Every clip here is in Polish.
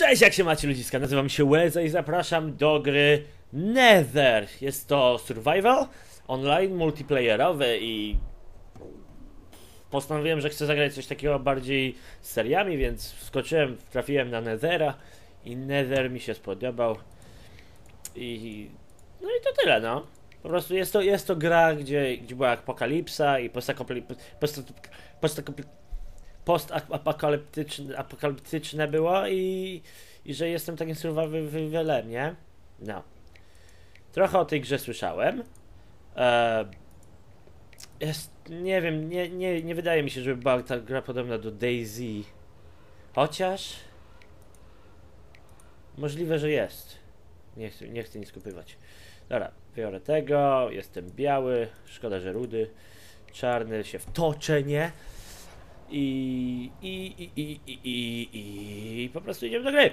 Cześć, jak się macie ludziska? Nazywam się Łeza i zapraszam do gry Nether. Jest to survival, online, multiplayerowy i postanowiłem, że chcę zagrać coś takiego bardziej z seriami, więc wskoczyłem, trafiłem na Nethera i Nether mi się spodobał. I no i to tyle, no. Po prostu jest to, jest to gra, gdzie, gdzie była apokalipsa i postapokalipsa. Post, postapokaliptyczne apokaliptyczne było i, i że jestem takim survivalem, nie? No. Trochę o tej grze słyszałem. E, jest, nie wiem, nie, nie, nie wydaje mi się, żeby była ta gra podobna do Daisy. Chociaż... Możliwe, że jest. Nie chcę, nie chcę nic kupywać. Dobra, biorę tego, jestem biały, szkoda, że rudy. Czarny się wtoczę, nie? I, i, i, i, i, i, po prostu idziemy do gry.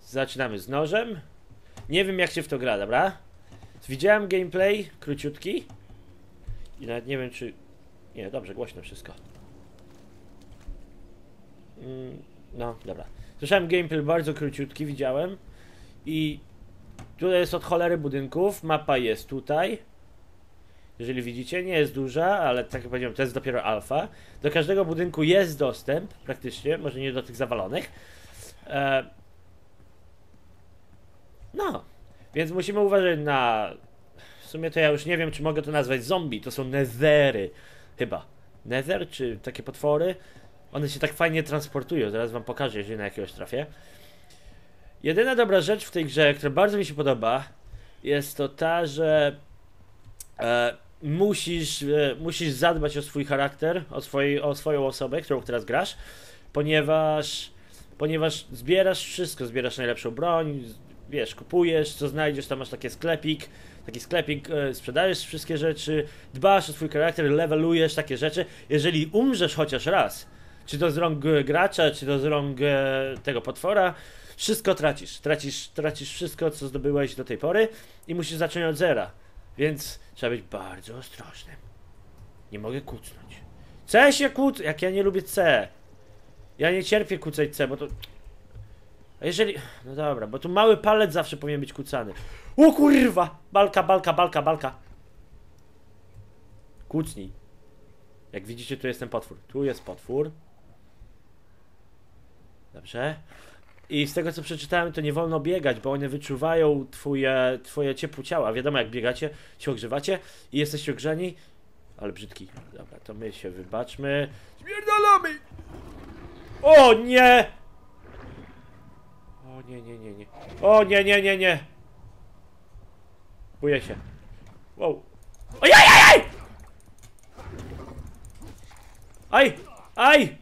Zaczynamy z nożem. Nie wiem jak się w to gra, dobra? Widziałem gameplay króciutki. I nawet nie wiem czy... Nie, dobrze, głośno wszystko. Mm, no, dobra. Słyszałem gameplay bardzo króciutki, widziałem. I tutaj jest od cholery budynków. Mapa jest tutaj. Jeżeli widzicie, nie jest duża, ale tak jak powiedziałem, to jest dopiero alfa. Do każdego budynku jest dostęp, praktycznie, może nie do tych zawalonych. E... No, więc musimy uważać na... W sumie to ja już nie wiem, czy mogę to nazwać zombie, to są nethery, chyba. Nether, czy takie potwory? One się tak fajnie transportują, zaraz wam pokażę, jeżeli na jakiegoś trafię. Jedyna dobra rzecz w tej grze, która bardzo mi się podoba, jest to ta, że e, musisz, e, musisz zadbać o swój charakter, o, swojej, o swoją osobę, którą teraz grasz, ponieważ, ponieważ zbierasz wszystko, zbierasz najlepszą broń, wiesz, kupujesz, co znajdziesz, tam masz taki sklepik, taki sklepik, e, sprzedajesz wszystkie rzeczy, dbasz o swój charakter, levelujesz takie rzeczy. Jeżeli umrzesz chociaż raz, czy to z rąk gracza, czy to z rąk e, tego potwora, wszystko tracisz. Tracisz, tracisz wszystko, co zdobyłeś do tej pory i musisz zacząć od zera. Więc trzeba być bardzo ostrożnym. Nie mogę kucnąć. C się kłóc... Jak ja nie lubię C. Ja nie cierpię kucać C, bo to... A jeżeli... No dobra, bo tu mały palec zawsze powinien być kucany. O kurwa! Balka, balka, balka, balka. Kucnij. Jak widzicie, tu jest ten potwór. Tu jest potwór. Dobrze. I z tego co przeczytałem, to nie wolno biegać, bo one wyczuwają twoje, twoje ciepło ciała. Wiadomo, jak biegacie, się ogrzewacie i jesteście ogrzeni. Ale brzydki. Dobra, to my się wybaczmy. Śmierdolamy! O nie! O nie, nie, nie, nie. O nie, nie, nie, nie. Boję się. Wow. Ojajajaj! Aj! Aj!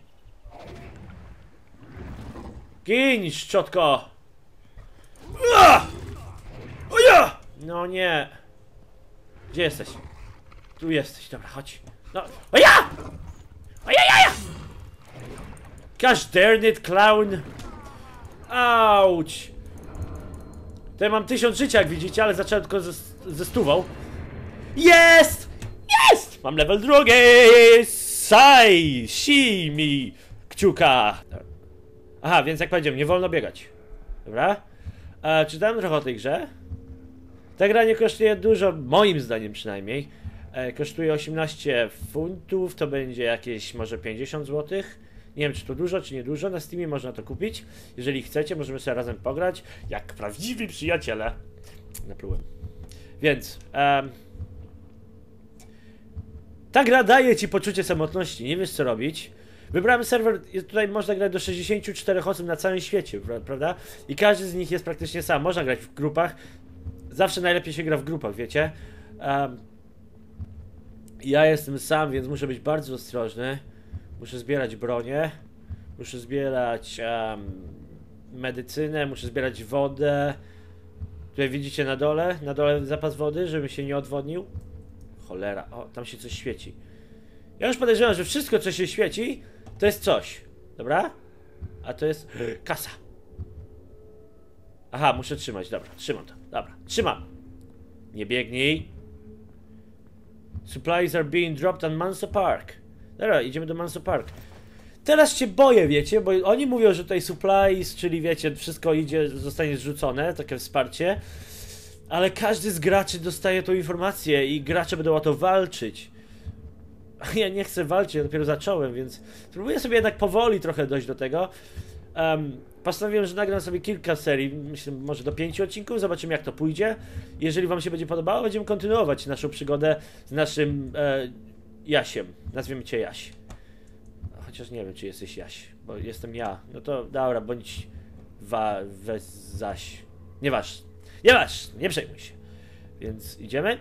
Gin, szczotko! O ja! No nie. Gdzie jesteś? Tu jesteś, dobra, chodź. No. O ja! O ja, ja! Gosh darn it, clown! Auć! To ja mam tysiąc życia, jak widzicie, ale zacząłem tylko ze, ze stówą. Jest! Jest! Mam level drugi! Sai! Si mi! Kciuka! Aha, więc jak powiedziałem, nie wolno biegać. Dobra? E, czytałem trochę o tej grze. Ta gra nie kosztuje dużo, moim zdaniem przynajmniej. E, kosztuje 18 funtów, to będzie jakieś może 50 zł. Nie wiem, czy to dużo, czy nie dużo. Na Steamie można to kupić. Jeżeli chcecie, możemy sobie razem pograć. Jak prawdziwi przyjaciele. Naplułem. Więc... Um, ta gra daje ci poczucie samotności, nie wiesz co robić. Wybrałem serwer, tutaj można grać do 64 osób na całym świecie, prawda? I każdy z nich jest praktycznie sam. Można grać w grupach. Zawsze najlepiej się gra w grupach, wiecie? Um, ja jestem sam, więc muszę być bardzo ostrożny. Muszę zbierać bronię. Muszę zbierać um, medycynę, muszę zbierać wodę. Tutaj widzicie na dole, na dole zapas wody, żeby się nie odwodnił. Cholera, o, tam się coś świeci. Ja już podejrzewam, że wszystko, co się świeci, to jest coś. Dobra? A to jest kasa. Aha, muszę trzymać. Dobra, trzymam to. Dobra, trzymam. Nie biegnij. Supplies are being dropped on Manso Park. Dobra, idziemy do Manso Park. teraz się boję, wiecie, bo oni mówią, że tutaj supplies, czyli wiecie, wszystko idzie, zostanie zrzucone, takie wsparcie, ale każdy z graczy dostaje tą informację i gracze będą o to walczyć. Ja nie chcę walczyć, ja dopiero zacząłem, więc spróbuję sobie jednak powoli trochę dojść do tego. Um, postanowiłem, że nagram sobie kilka serii, myślę, może do pięciu odcinków, zobaczymy jak to pójdzie. Jeżeli wam się będzie podobało, będziemy kontynuować naszą przygodę z naszym e, Jasiem. Nazwiemy cię Jaś. Chociaż nie wiem, czy jesteś Jaś, bo jestem ja. No to dobra, bądź wa, we, zaś. Nie waż. Nie waż, nie przejmuj się. Więc idziemy.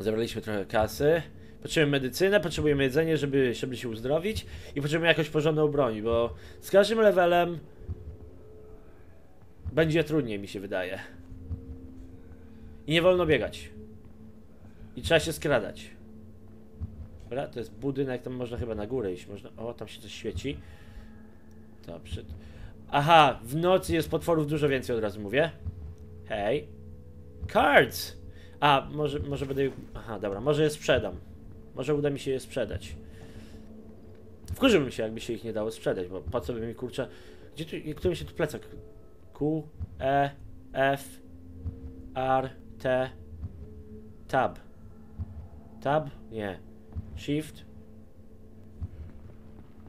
Zebraliśmy trochę kasy. Potrzebujemy medycynę, potrzebujemy jedzenie, żeby, żeby się uzdrowić i potrzebujemy jakąś porządną broń, bo z każdym levelem będzie trudniej, mi się wydaje. I nie wolno biegać. I trzeba się skradać. Dobra, to jest budynek, tam można chyba na górę iść. Można... O, tam się coś świeci. Dobrze. Aha, w nocy jest potworów dużo więcej, od razu mówię. Hej. Cards! A, może, może będę... Aha, dobra, może je sprzedam. Może uda mi się je sprzedać. Wkurzyłbym się, jakby się ich nie dało sprzedać, bo po co by mi kurczę... Gdzie tu... Który się tu plecak? Q, E, F, R, T, Tab. Tab? Nie. Shift.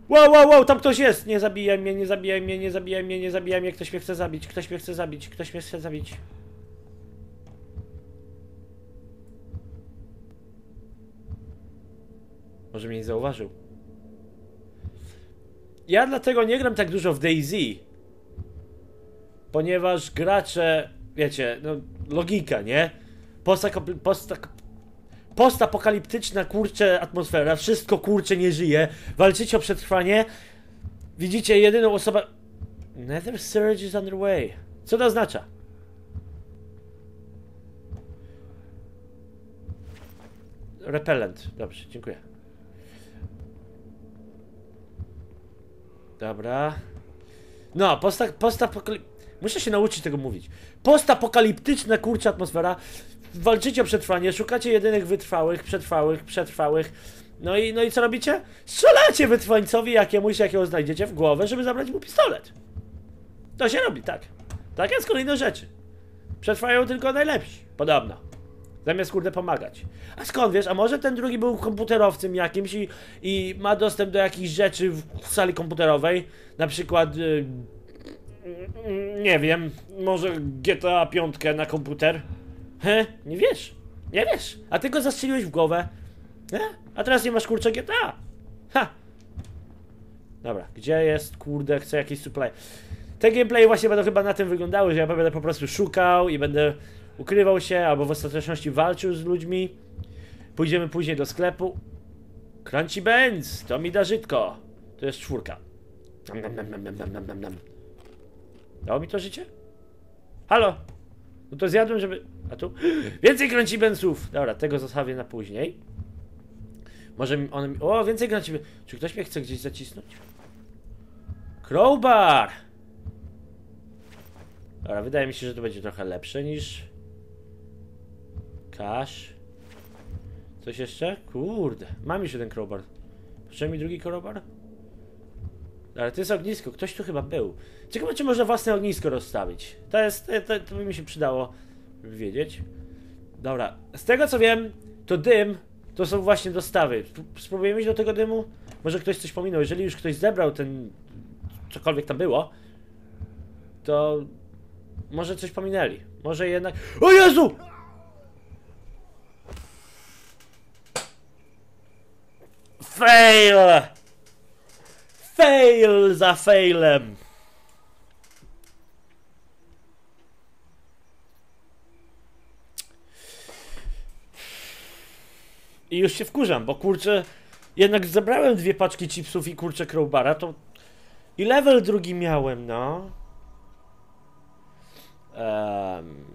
Wow, wow, wow, tam ktoś jest! Nie zabijaj mnie, nie zabijaj mnie, nie zabijaj mnie, nie zabijaj mnie, ktoś mnie chce zabić, ktoś mnie chce zabić, ktoś mnie chce zabić. Może mnie nie zauważył. Ja dlatego nie gram tak dużo w DayZ. Ponieważ gracze, wiecie, no logika, nie? Posta, posta, postapokaliptyczna, kurcze, atmosfera, wszystko kurcze nie żyje, walczycie o przetrwanie. Widzicie jedyną osobę... Nether Surge is underway. Co to oznacza? Repellent. Dobrze, dziękuję. Dobra. No, posta, postapokalip... Muszę się nauczyć tego mówić. Postapokaliptyczna, kurcza atmosfera. Walczycie o przetrwanie, szukacie jedynych wytrwałych, przetrwałych, przetrwałych. No i, no i co robicie? Strzelacie wytrwańcowi jakiemuś, jakiego znajdziecie w głowę, żeby zabrać mu pistolet. To się robi, tak. Tak jest kolejne rzeczy. Przetrwają tylko najlepsi, podobno. Zamiast kurde pomagać. A skąd wiesz? A może ten drugi był komputerowcem jakimś i, i ma dostęp do jakichś rzeczy w sali komputerowej? Na przykład. Yy, nie wiem, może GTA 5 na komputer? He? Nie wiesz? Nie wiesz. A ty go zastrzeliłeś w głowę. He? A teraz nie masz kurczę GTA. Ha! Dobra, gdzie jest, kurde, chcę jakiś supply. Te gameplay właśnie będą chyba na tym wyglądały, że ja będę po prostu szukał i będę ukrywał się, albo w ostateczności walczył z ludźmi. Pójdziemy później do sklepu. Crunchy Benz, to mi da żytko. To jest czwórka. Nam, nam, nam, nam, nam. Dało mi to życie? Halo? No to zjadłem, żeby... A tu? Więcej Crunchy Benzów! Dobra, tego zostawię na później. Może on... O, więcej Crunchy Czy ktoś mnie chce gdzieś zacisnąć? Crowbar! Dobra, wydaje mi się, że to będzie trochę lepsze niż... Cash. Coś jeszcze? Kurde, mam już jeden crowbar. Potrzebny mi drugi crowbar? Ale to jest ognisko, ktoś tu chyba był. Ciekawe, czy można własne ognisko rozstawić. To jest, to, to by mi się przydało wiedzieć. Dobra, z tego co wiem, to dym to są właśnie dostawy. Spróbujemy iść do tego dymu? Może ktoś coś pominął. Jeżeli już ktoś zebrał ten, cokolwiek tam było, to może coś pominęli. Może jednak... O Jezu! Fail! Fail za failem! I już się wkurzam, bo kurczę, jednak zebrałem dwie paczki chipsów i kurczę crowbara, to i level drugi miałem, no. Um,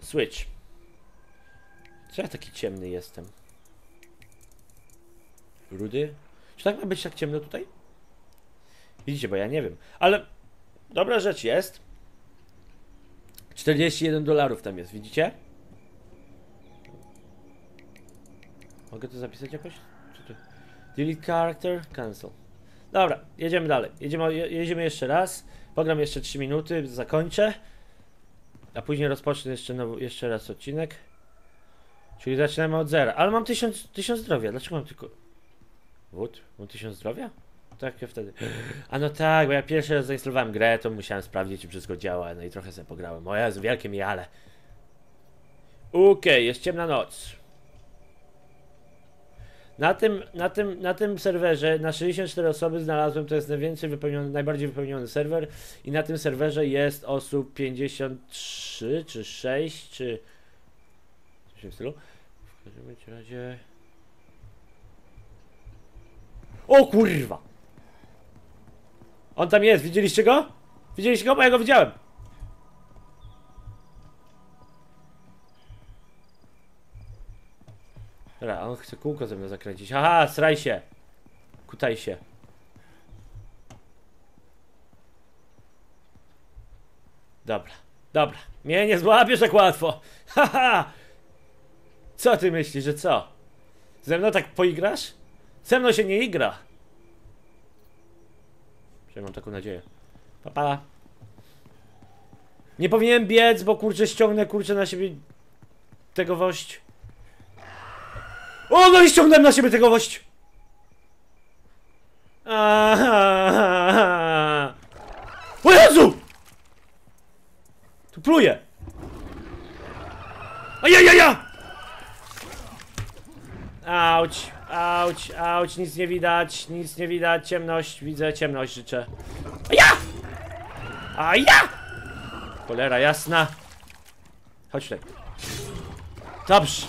switch. Co ja taki ciemny jestem? Rudy? Czy tak ma być tak ciemno tutaj? Widzicie, bo ja nie wiem. Ale dobra rzecz jest. 41 dolarów tam jest, widzicie? Mogę to zapisać jakoś? Czy to... Delete character, cancel. Dobra, jedziemy dalej. Jedziemy, je- jedziemy jeszcze raz. Pogram jeszcze 3 minuty, zakończę. A później rozpocznę jeszcze, jeszcze raz odcinek. Czyli zaczynamy od zera. Ale mam 1000 1000 zdrowia. Dlaczego mam tylko. Wód? Mam 1000 zdrowia? Tak, ja wtedy. A no tak, bo ja pierwszy raz zainstalowałem grę, to musiałem sprawdzić, czy wszystko działa. No i trochę sobie pograłem. O Jezu, wielkie mi ale. Okej, jest ciemna noc. Na tym, na, tym, na tym serwerze na 64 osoby znalazłem, to jest najwięcej wypełniony, najbardziej wypełniony serwer i na tym serwerze jest osób 53 czy 6 czy coś w stylu. W każdym razie... O kurwa! On tam jest, widzieliście go? Widzieliście go? Bo ja go widziałem. Dobra, on chce kółko ze mną zakręcić. Aha, sraj się. Kutaj się. Dobra, dobra. Mnie nie złapiesz tak łatwo. Haha! Co ty myślisz, że co? Ze mną tak poigrasz? Ze mną się nie igra. Przynajmniej mam taką nadzieję. Papa. Pa. Nie powinienem biec, bo kurczę ściągnę kurczę na siebie tego wość. O, no i ściągnąłem na siebie tego wość! Aha. O Jezu! Tu pluje! Ajajaja! Auć, auć, auć, nic nie widać, nic nie widać, ciemność, widzę ciemność, życzę. A ja! A ja! Cholera jasna. Chodź tutaj. Dobrze.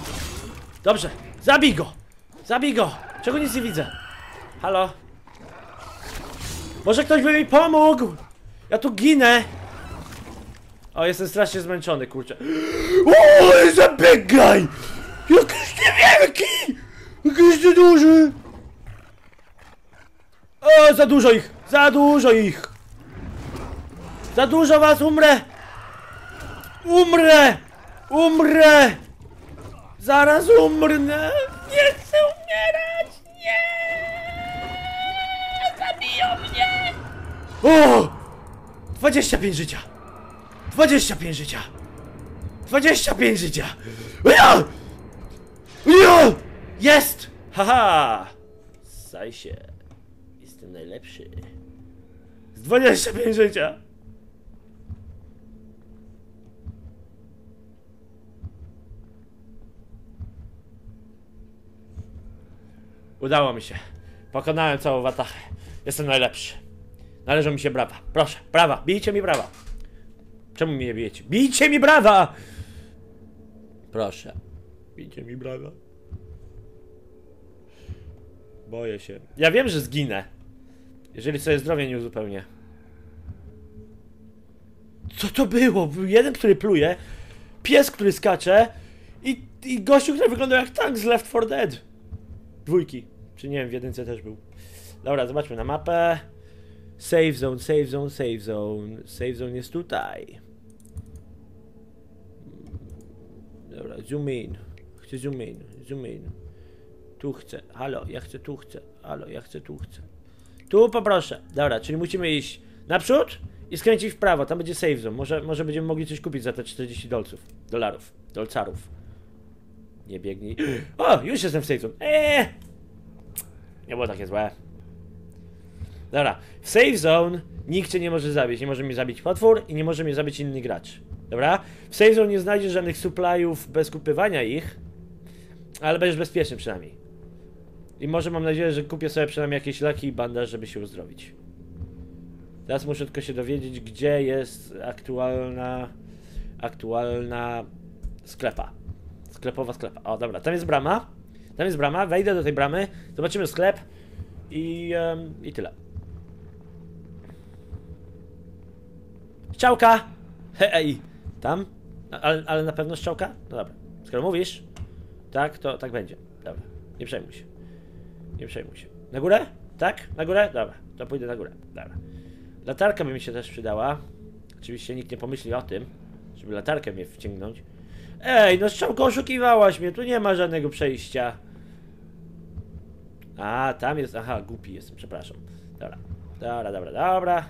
Dobrze. Zabij go! Zabij go! Czego nic nie widzę? Halo? Może ktoś by mi pomógł? Ja tu ginę! O, jestem strasznie zmęczony, kurczę. O, zabiegaj! Jakiś niewielki! Jakiś nieduży! O, za dużo ich! Za dużo ich! Za dużo was, umrę! Umrę! Umrę! Zaraz umrnę! Nie chcę umierać! Nie! Zabiją mnie! O! 25 życia! 25 życia! 25 życia! Ja! Ja! Jest! Haha! Saj się. Jestem najlepszy. Z 25 życia! Udało mi się. Pokonałem całą watachę. Jestem najlepszy. Należą mi się brawa. Proszę, brawa. Bijcie mi brawa. Czemu mi nie bijecie? Bijcie mi brawa! Proszę. Bijcie mi brawa. Boję się. Ja wiem, że zginę. Jeżeli sobie zdrowie nie uzupełnię. Co to było? Był jeden, który pluje, pies, który skacze i, i gościu, który wyglądał jak tank z Left 4 Dead. Dwójki. Czy nie wiem, w jedynce też był. Dobra, zobaczmy na mapę. Save zone, save zone, save zone. Save zone jest tutaj. Dobra, zoom in. Chcę zoom in, zoom in. Tu chcę. Halo, ja chcę, tu chcę. Halo, ja chcę, tu chcę. Tu poproszę. Dobra, czyli musimy iść naprzód i skręcić w prawo. Tam będzie save zone. Może, może będziemy mogli coś kupić za te 40 dolców. Dolarów. Dolcarów. Nie biegnij. O, już jestem w save zone. Eee! Nie było takie złe. Dobra, w save zone nikt cię nie może zabić. Nie może mnie zabić potwór i nie może mnie zabić inny gracz. Dobra? W save zone nie znajdziesz żadnych supplyów bez kupywania ich, ale będziesz bezpieczny przynajmniej. I może mam nadzieję, że kupię sobie przynajmniej jakieś leki i bandaż, żeby się uzdrowić. Teraz muszę tylko się dowiedzieć, gdzie jest aktualna aktualna sklepa. Sklepowa sklepa. O, dobra, tam jest brama. Tam jest brama, wejdę do tej bramy, zobaczymy sklep i, em, i tyle. Szczałka! Hej! Tam? Ale, ale na pewno szczałka? No dobra. Skoro mówisz, tak, to tak będzie. Dobra, nie przejmuj się. Nie przejmuj się. Na górę? Tak? Na górę? Dobra, to pójdę na górę. Dobra. Latarka by mi się też przydała. Oczywiście nikt nie pomyśli o tym, żeby latarkę mnie wciągnąć. Ej, no strzałko oszukiwałaś mnie, tu nie ma żadnego przejścia. A, tam jest. Aha, głupi jestem, przepraszam. Dobra, dobra, dobra, dobra.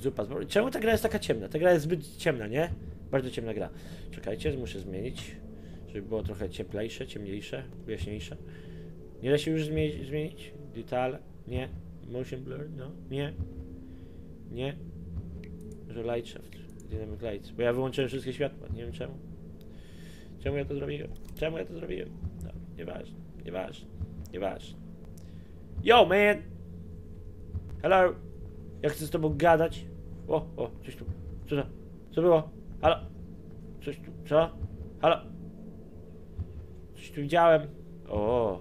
Zupa z Czemu ta gra jest taka ciemna? Ta gra jest zbyt ciemna, nie? Bardzo ciemna gra. Czekajcie, muszę zmienić, żeby było trochę cieplejsze, ciemniejsze, jaśniejsze. Nie da się już zmienić? zmienić? Nie. Motion blur? No. Nie. Nie. Może light shift. Dynamic lights. Bo ja wyłączyłem wszystkie światła. Nie wiem czemu. Czemu ja to zrobiłem? Czemu ja to zrobiłem? No, nieważne. Nieważne. Nieważne. Yo, man! Hello! Ja chcę z tobą gadać. O, o, coś tu. Co to? Co było? Halo? Coś tu. Co? Halo? Coś tu widziałem. O.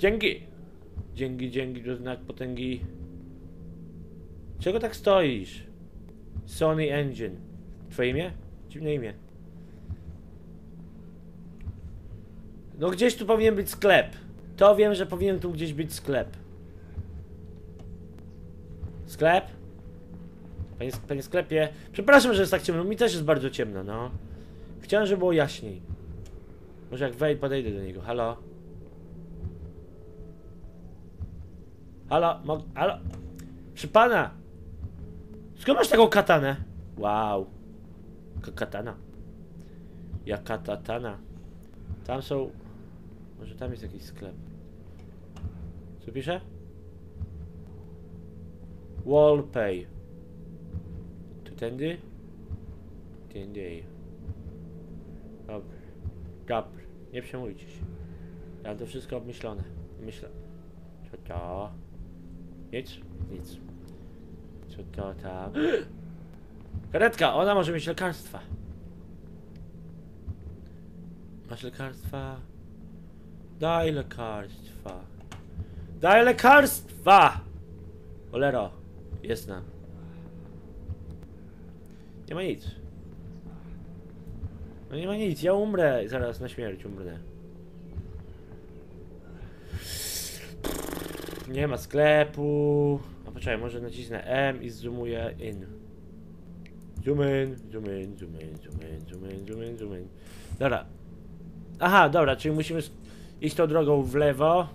Dzięki. Dzięki, dzięki, to znak potęgi. Czego tak stoisz? Sony Engine. Twoje imię? Dziwne imię. No gdzieś tu powinien być sklep. To wiem, że powinien tu gdzieś być sklep. Sklep? Panie, panie sklepie. Przepraszam, że jest tak ciemno. Mi też jest bardzo ciemno, no. Chciałem, żeby było jaśniej. Może jak wejdę, podejdę do niego. Halo? Halo? Mo halo? Przy pana! Skąd masz taką katanę? Wow. Ka katana. Jaka tatana. Tam są... Może tam jest jakiś sklep. Co pisze? Wallpay. Tu tędy? Tędy. Dobra. Dobra. Nie przejmujcie się. Ja to wszystko obmyślone. Myślę. Co to? Nic? Nic. Co to tam? Karetka! Ona może mieć lekarstwa. Masz lekarstwa? Daj lekarstwa. Daj lekarstwa! Olero. Jest nam. Nie ma nic. No nie ma nic, ja umrę. Zaraz na śmierć umrę. Nie ma sklepu. A poczekaj, może nacisnę M i zoomuję in. Zoom in, zoom in, zoom in, zoom in, zoom in, zoom in, zoom in. Dobra. Aha, dobra, czyli musimy iść tą drogą w lewo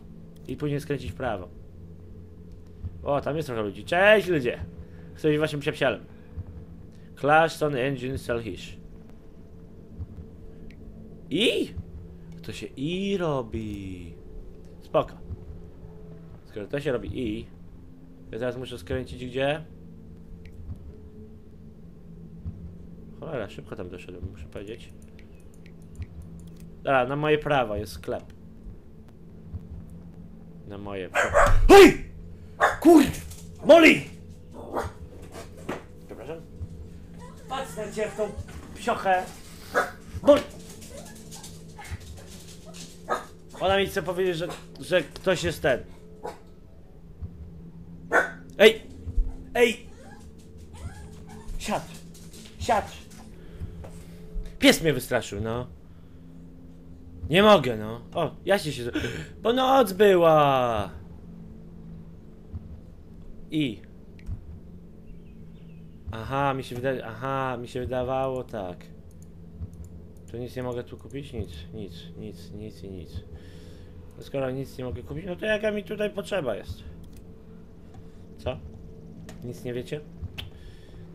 i później skręcić w prawo. O, tam jest trochę ludzi. Cześć ludzie! Chcę być waszym. Clash Stone Engine Selfish. I? To się I robi. Spoko. Skoro to się robi I, ja teraz muszę skręcić gdzie? Cholera, szybko tam doszedłem, muszę powiedzieć. Dobra, na moje prawo jest sklep. Na moje prawo. HEJ! Kurde! Molly! Przepraszam? Patrz na cię w tą psiochę. Mol... Ona mi chce powiedzieć, że, że ktoś jest ten. Ej! Ej! Siad! Siad! Pies mnie wystraszył, no. Nie mogę, no. O, jaśnie się... Bo noc była! I. Aha, mi się wydaje... Aha, mi się wydawało tak. Tu nic nie mogę tu kupić? Nic, nic, nic, nic i nic. No skoro nic nie mogę kupić, no to jaka mi tutaj potrzeba jest? Co? Nic nie wiecie?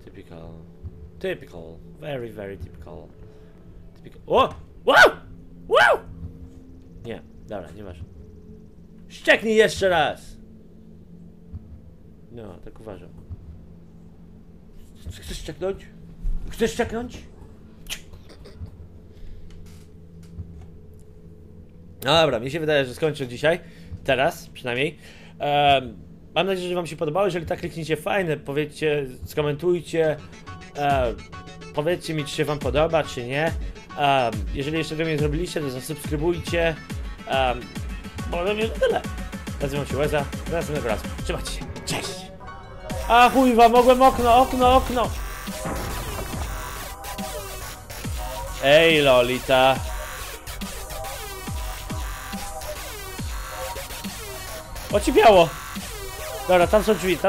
Typical. Typical. Very, very typical. Typical. O! Wow! Wow! Nie, dobra, nieważne. Szczeknij jeszcze raz! No, tak uważam. Chcesz szczeknąć? Chcesz szczeknąć? No dobra, mi się wydaje, że skończę dzisiaj. Teraz przynajmniej. Em, mam nadzieję, że Wam się podobało. Jeżeli tak kliknijcie fajne, powiedzcie, skomentujcie. em, powiedzcie mi, czy się Wam podoba, czy nie. Em, jeżeli jeszcze tego nie zrobiliście, to zasubskrybujcie. Um, bo to tyle. Nazywam się Łeza. Do następnego razu. Trzymajcie się. Cześć! A chujwa, mogłem okno, okno, okno! Ej, Lolita. Ocipiało! Dobra, tam są drzwi, tam